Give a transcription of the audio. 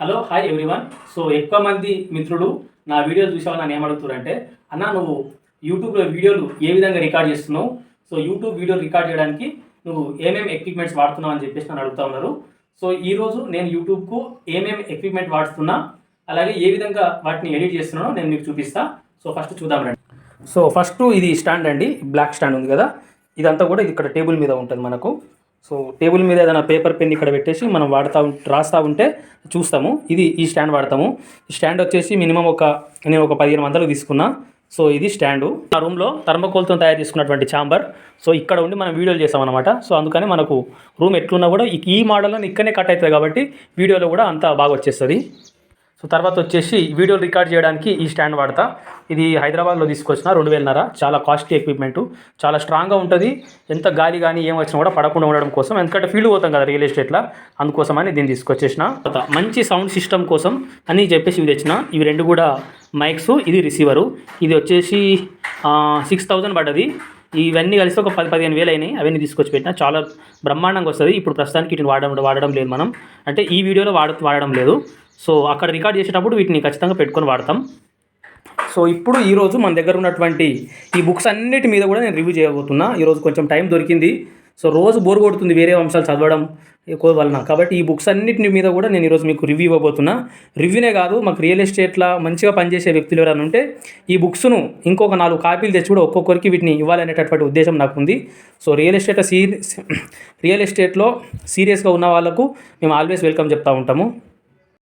Hello hi everyone. So ఎక్కువ మంది మిత్రులు నా వీడియోలు చూసావు నన్ను ఏమడుగుతారంటే అన్న నువ్వు యూట్యూబ్లో వీడియోలు ఏ విధంగా రికార్డ్ చేస్తున్నావు? సో యూట్యూబ్ వీడియో రికార్డ్ చేయడానికి నువ్వు ఏమేమి ఎక్విప్మెంట్స్ వాడుతున్నావు అని చెప్పేసి నన్ను అడుగుతా ఉన్నారు. సో ఈరోజు నేను యూట్యూబ్కు ఏమేమి ఎక్విప్మెంట్ వాడుతున్నా అలాగే ఏ విధంగా వాటిని ఎడిట్ చేస్తున్నానో నేను మీకు చూపిస్తా. సో ఫస్ట్ చూద్దాం రండి. సో ఫస్ట్ ఇది స్టాండ్ అండి. బ్లాక్ స్టాండ్ ఉంది కదా. ఇదంతా కూడా ఇది ఇక్కడ టేబుల్ మీద ఉంటుంది మనకు. సో టేబుల్ మీద ఏదైనా పేపర్ పెన్ ఇక్కడ పెట్టేసి మనం వాడుతూ రాస్తూ ఉంటే చూస్తాము. ఇది ఈ స్టాండ్ వాడతాము. ఈ స్టాండ్ వచ్చేసి మినిమం ఒక నేను ఒక పదిహేను వందలు తీసుకున్నా. సో ఇది స్టాండు. ఆ రూమ్లో థర్మకోల్తో తయారు చేసుకున్నటువంటి ఛాంబర్. సో ఇక్కడ ఉండి మనం వీడియోలు చేస్తాం అనమాట సో అందుకని మనకు రూమ్ ఎట్లున్నా కూడా ఈ- మోడల్లో ఇక్కడనే కట్ అవుతుంది కాబట్టి వీడియోలో కూడా అంతా బాగా వచ్చేస్తుంది. సో తర్వాత వచ్చేసి వీడియోలు రికార్డ్ చేయడానికి ఈ స్టాండ్ వాడతా. ఇది హైదరాబాద్లో తీసుకొచ్చిన రెండు వేలన్నర చాలా కాస్ట్లీ ఎక్విప్మెంట్ చాలా స్ట్రాంగ్గా ఉంటుంది. ఎంత గాలి కానీ ఏం వచ్చినా కూడా పడకుండా ఉండడం కోసం. ఎందుకంటే ఫీల్డ్ పోతాం కదా రియల్ ఎస్టేట్లో అందుకోసమని దీన్ని తీసుకొచ్చేసిన. తర్వాత మంచి సౌండ్ సిస్టమ్ కోసం అని చెప్పేసి ఇవి తెచ్చిన. ఇవి రెండు కూడా మైక్స్ ఇది రిసీవరు ఇది వచ్చేసి సిక్స్ థౌజండ్ పడ్డది. ఇవన్నీ కలిసి ఒక పది పదిహేను వేలు అయినాయి. అవన్నీ తీసుకొచ్చి పెట్టిన. చాలా బ్రహ్మాండంగా వస్తుంది. ఇప్పుడు ప్రస్తుతానికి వీటిని వాడడం వాడడం లేదు మనం. అంటే ఈ వీడియోలో వాడ వాడడం లేదు. సో అక్కడ రికార్డ్ చేసేటప్పుడు వీటిని ఖచ్చితంగా పెట్టుకొని వాడతాం. సో ఇప్పుడు ఈరోజు మన దగ్గర ఉన్నటువంటి ఈ బుక్స్ అన్నిటి మీద కూడా నేను రివ్యూ చేయబోతున్నా. ఈరోజు కొంచెం టైం దొరికింది. సో రోజు బోర్ కొడుతుంది వేరే అంశాలు చదవడం ఎక్కువ వలన. కాబట్టి ఈ బుక్స్ అన్నిటి మీద కూడా నేను ఈరోజు మీకు రివ్యూ ఇవ్వబోతున్నా. రివ్యూనే కాదు మాకు రియల్ ఎస్టేట్లో మంచిగా పనిచేసే వ్యక్తులు ఎవరైనా ఉంటే ఈ బుక్స్ను ఇంకొక నాలుగు కాపీలు తెచ్చి కూడా ఒక్కొక్కరికి వీటిని ఇవ్వాలనేటటువంటి ఉద్దేశం నాకు ఉంది so real estate see real ఎస్టేట్లో సీరియస్గా ఉన్న వాళ్ళకు మేము ఆల్వేస్ వెల్కమ్ చెప్తూ ఉంటాము.